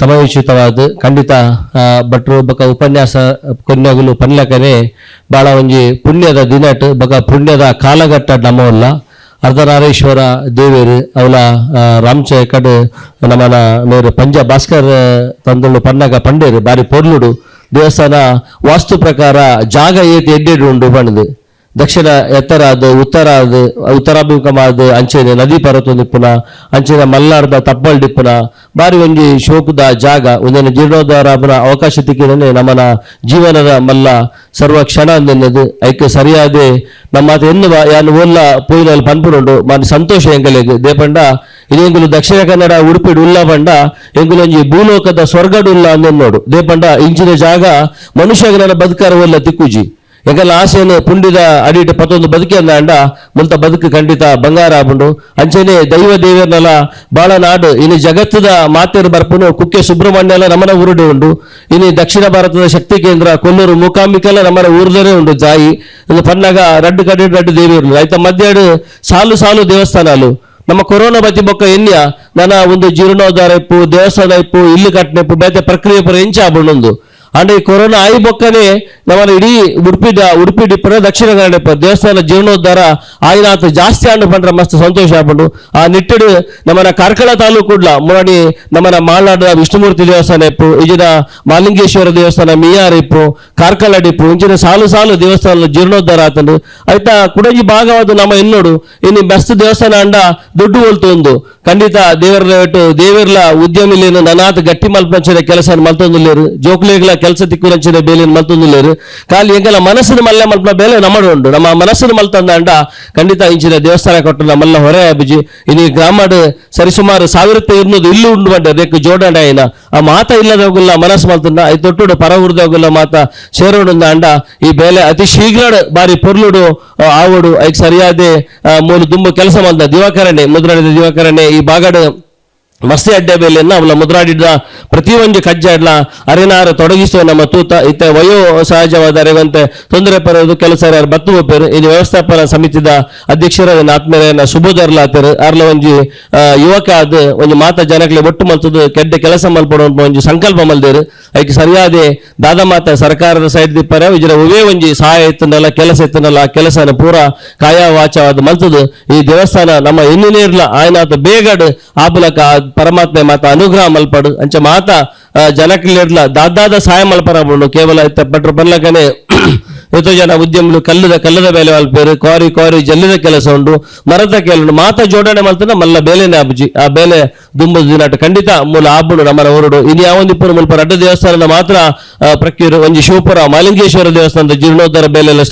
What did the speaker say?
ಸಮಯೋಚಿತವಾದ ಖಂಡಿತ ಭಟ್ರು ಬಕ ಉಪನ್ಯಾಸ ಕೊನೆಗಲು ಪನ್ಲಕನೆ ಭಾಳ ಒಂಜಿ ಪುಣ್ಯದ ದಿನಟ್, ಬಕ ಪುಣ್ಯದ ಕಾಲಘಟ್ಟ ನಮ್ಮವಲ್ಲ. ಅರ್ಧನಾರೇಶ್ವರ ದೇವೇರು ಅವಲ ರಾಮಚ ಕಡು ನಮ್ಮನ ಮೇರು ಪಂಜ ಭಾಸ್ಕರ್ ತಂದಳು ಪನ್ನಗ ಪಂಡೇರು, ಬಾರಿ ಪೊರ್ಲುಡು. ದೇವಸ್ಥಾನ ವಾಸ್ತು ಪ್ರಕಾರ ಜಾಗ ಏತಿ ಎಡ್ಡೆಡು ಉಂಡು ಪಣದು ದಕ್ಷಿಣ, ಎತ್ತರ ಅದು ಉತ್ತರ ಅದು ಉತ್ತರಾಭಿಮುಖಮಾದ ಅಂಚೆನೆ ನದಿ ಪರ್ವತ ನಿಪ್ಪುನ ಅಂಚಿನ ಮಲ್ಲಾರ್ದ ತಪ್ಪಲ್ ಡಿಪ್ಪುನ ಬಾರಿ ಒಂಜಿ ಶೋಕುದ ಜಾಗ, ಒಂದಿನ ಜೀರ್ಣೋದ್ಧಾರ ಆಪುನ ಅವಕಾಶ ತಿಕ್ಕಿನೇ ನಮ್ಮನ ಜೀವನದ ಮಲ್ಲ ಸರ್ವ ಕ್ಷಣ ಅಂದೆನ್ನದು ಐಕೆ ಸರಿಯಾದೆ ನಮ್ಮ ಎನ್ನುವ, ಯಾನು ಓಲ್ಲ ಪೋಯಿನಲ್ಲಿ ಪನ್ಪುನುಂಡು ಮನ ಸಂತೋಷ ಎಂಗಲೆಗ್ ದೇಪಂಡ ಇದೆಂಗುಲು ದಕ್ಷಿಣ ಕನ್ನಡ ಉಡುಪಿಡು ಉಲ್ಲ ಪಂಡ ಎಂಗುಲೊಂಜಿ ಭೂಲೋಕದ ಸ್ವರ್ಗಡು ಉಲ್ಲ ಅಂದೆನ್ನೋಡು ದೇಪಂಡ, ಇಂಚಿನ ಜಾಗ ಮನುಷ್ಯಗನ ಬದುಕಾರ ಒಲ್ಲ ತಿಕ್ಕುಜಿ. ಎಂಕಲ್ಲ ಆಸೆಯನ್ನು ಪುಂಡಿದ ಅಡಿಟ್ ಪತ್ತೊಂದು ಬದುಕಿ ಅಂದ ಮುಲ್ತ ಬದುಕು ಖಂಡಿತ ಬಂಗಾರ ಆಪುಂಡು ಅಂಚೆನೆ ದೈವ ದೇವರನೆಲ್ಲ ಬಾಳ ನಾಡು ಇನ್ನು ಜಗತ್ತದ ಮಾತೇರು ಬರ್ಪುನು ಕುಕ್ಕೆ ಸುಬ್ರಹ್ಮಣ್ಯ ಎಲ್ಲ ನಮ್ಮನ ಊರುಡೆ ಉಂಡು ಇನ್ನು ದಕ್ಷಿಣ ಭಾರತದ ಶಕ್ತಿ ಕೇಂದ್ರ ಕೊಲ್ಲೂರು ಮೂಕಾಂಬಿಕೆಲ್ಲ ನಮ್ಮನ ಊರ್ದನೇ ಉಂಡು ಜಾಯಿ ಇದು ಪನ್ನಗ ರಡ್ಡು ಕಡೆ ರಡ್ಡು ದೇವಿಯರು ಆಯ್ತ ಮಧ್ಯಾಡು ಸಾಲು ಸಾಲು ದೇವಸ್ಥಾನಾಲು ನಮ್ಮ ಕೊರೋನಾ ಬತ್ತಿ ಬೊಕ್ಕ ಎನ್ಯ ನನ್ನ ಒಂದು ಜೀರ್ಣೋದ್ಧಾರ ಇಪ್ಪು ದೇವಸ್ಥಾನ ಇಪ್ಪು ಇಲ್ಲು ಕಟ್ಟನೆಪ್ಪು ಬೇತೆ ಪ್ರಕ್ರಿಯೆ ಪುರ ಎಂಚ ಆಬಣ್ಣೊಂದು ಅಂಡ್ ಈ ಕೊರೋನಾ ಆಯಿ ಬೊಕ್ಕನೆ ನಮ್ಮ ಇಡೀ ಉಡುಪಿದ ಉಡುಪಿ ಡಿಪ್ಪರ ದಕ್ಷಿಣ ಕನ್ನಡ ಇಪ್ಪ ದೇವಸ್ಥಾನ ಜೀರ್ಣೋದ್ಧಾರ ಆಯ್ನಾತ್ ಜಾಸ್ತಿ ಆಂಡು ಪಂಡ್ರ ಮಸ್ತ್ ಸಂತೋಷ ಆಪುಂಡು ಆ ನಿಟ್ಟಿಡು ನಮ್ಮನ ಕಾರ್ಕಳ ತಾಲೂಕುಡ್ಲ ಮುರಾಡಿ ನಮ್ಮನ ಮಾಲ್ನಾಡ ವಿಷ್ಣುಮೂರ್ತಿ ದೇವಸ್ಥಾನ ಇಪ್ಪು ಇಜಿನ ಮಾಲಿಂಗೇಶ್ವರ ದೇವಸ್ಥಾನ ಮಿಯಾರ್ ಇಪ್ಪು ಕಾರ್ಕಳ ಡಿಪ್ಪು ಇಂಚಿನ ಸಾಲು ಸಾಲು ದೇವಸ್ಥಾನ ಜೀರ್ಣೋದ್ಧಾರ ಆತಂಡು ಆಯ್ತಾ ಕುಡಂಜಿ ಭಾಗವಾದ ನಮ್ಮ ಎನ್ನೋಡು ಇನ್ನು ಬೆಸ್ಟ್ ದೇವಸ್ಥಾನ ಅಂಡ ದುಡ್ಡು ಹೋಲ್ತು ಒಂದು ಖಂಡಿತ ದೇವರ ಒಟ್ಟು ದೇವರ್ಲ ಉದ್ಯಮಿಲೇನು ನನಾತ್ ಗಟ್ಟಿ ಮಲ್ಪಂಚದ ಕೆಲಸ ಮಲ್ತೊಂದುಲ್ಲೇರು ಜೋಕ್ಲೇಗ್ಲ ಕೆಲಸ ತಿಕ್ಕುರಂಚಿನ ಬೇಲಿನ ಮಲ್ತೊಂದುಲ್ಲೇರು ಖಾಲಿ ಎಂಗಲ ಮನಸ್ಸಿನ ಮಲ್ಲ ಮಲ್ಪ ಬೇಲೆ ನಮ್ಮಡು ಉಂಡು ನಮ್ಮ ಮನಸ್ಸಿನ ಮಲ್ತಂದ ಅಂಡ ಖಂಡಿತ ಇಂಚಿನ ದೇವಸ್ಥಾನ ಕೊಟ್ಟು ನಮ್ಮಲ್ಲ ಹೊರೆ ಅಭಿಜಿ. ಇನ್ನು ಗ್ರಾಮಡ್ ಸರಿಸುಮಾರು ಸಾವಿರತ್ತೆ ಇರ್ನೂದು ಇಲ್ಲು ಉಂಡು ಬಂಡೆ. ರೇಕು ಜೋಡಾಣ ಆಯ್ನ ಆ ಮಾತ ಇಲ್ಲದೋಗುಲ್ಲ ಮನಸ್ಸು ಮಲ್ತಂದ. ಐ ತೊಟ್ಟುಡು ಪರ ಉರ್ದೋಗುಲ್ಲ ಮಾತ ಸೇರೋಡು ಅಂಡ. ಈ ಬೇಲೆ ಅತಿ ಶೀಘ್ರ ಬಾರಿ ಪೊರ್ಲುಡು ಆವುಡು. ಐಕ್ ಸರಿಯಾದೆ ಮೂಲ ದುಂಬು ಕೆಲಸ ಮಲ್ದ. ದಿವಾಕರಣೆ ಮುದ್ರಾಡಿದ ದಿವಾಕರಣೆ ಈ ಬಾಗಡು ಮಸ್ತಿ ಅಡ್ಡೆ ಬೆಲೆಯನ್ನು ಅವಳ ಮುದ್ರಾಡಿದ ಪ್ರತಿಯೊಂದು ಕಜ್ಜಾಡ್ಲ ಅರೆನಾರ ತೊಡಗಿಸುವ ನಮ್ಮ ತೂತ. ಇತ್ತ ವಯೋ ಸಹಜವಾದ ಅರಿವಂತೆ ತೊಂದರೆ ಪರೋದು ಕೆಲಸ ಬತ್ತು ಒಪ್ಪರು. ಇದು ವ್ಯವಸ್ಥಾಪನಾ ಸಮಿತಿದ ಅಧ್ಯಕ್ಷರಾದ ಆತ್ಮೇಲೆಯನ್ನ ಶುಭೋದರ್ಲಾತರು ಅರ್ಲ ಒಂಜಿ ಯುವಕ ಅದು ಒಂದು ಮಾತ ಜನಗಳ ಒಟ್ಟು ಮಲ್ತದ, ಕೆಡ್ಡೆ ಕೆಲಸ ಮಲ್ಪಡುವಂತ ಒಂದು ಸಂಕಲ್ಪ ಮಲ್ದೇರು. ಅದಕ್ಕೆ ಸರಿಯಾದ ದಾದ ಮಾತ ಸರ್ಕಾರದ ಸೈಡ್ ದಿಪ್ಪರ ಇದರ ಒವೇ ಒಂಜಿ ಸಹಾಯ ಎತ್ತನಲ್ಲ ಕೆಲಸ ಎತ್ತನಲ್ಲ ಕೆಲಸನ ಪೂರ ಕಾಯ ವಾಚವಾದ ಈ ದೇವಸ್ಥಾನ ನಮ್ಮ ಎನ್ನಿನೇರ್ಲ ಆಯ್ನಾತ ಬೇಗಡ್ ಆಪುಲಕ ಪರಮಾತ್ಮೆ ಮಾತ ಅನುಗ್ರಹ ಮಲ್ಪಡು. ಅಂಚ ಮಾತ ಜನಕ್ಲಿರ್ಲ ದಾದಾದ ಸಹಾಯ ಮಲ್ಪರ ಬಂಡು. ಕೇವಲ ಪಟ್ರು ಬರ್ಲಕನೆ ಎಷ್ಟು ಜನ ಉದ್ಯಮಗಳು ಕಲ್ಲದ ಕಲ್ಲದ ಬೇಲೆ ಮಲ್ಪೇರು ಕ್ವಾರಿ ಕ್ವಾರಿ ಜಲ್ಲದ ಕೆಲಸ ಉಂಡು. ಮರದ ಕೆಲ ಮಾತ ಜೋಡಣೆ ಮಲ್ತನ ಮಲ್ಲ ಬೇಲೆನೆ ಅಬ್ಜಿ ಆ ಬೇಲೆ ದುಂಬ ದಿನಾಟ ಖಂಡಿತ ಮೂಲ ಆಬುಡು ನಮ್ಮನ ಊರುಡು. ಇನ್ನು ಯಾವೊಂದಿಪ್ಪು ಮುಲ್ಪ ಅಡ್ಡ ದೇವಸ್ಥಾನದ ಮಾತ್ರ ಪ್ರಕ್ರಿಯೆ ಒಂಜಿ ಶಿವಪುರ, ಮಾಲಿಂಗೇಶ್ವರ ದೇವಸ್ಥಾನದ ಜೀರ್ಣೋದ್ಧಾರ ಬೇಲೆಲ್ಲ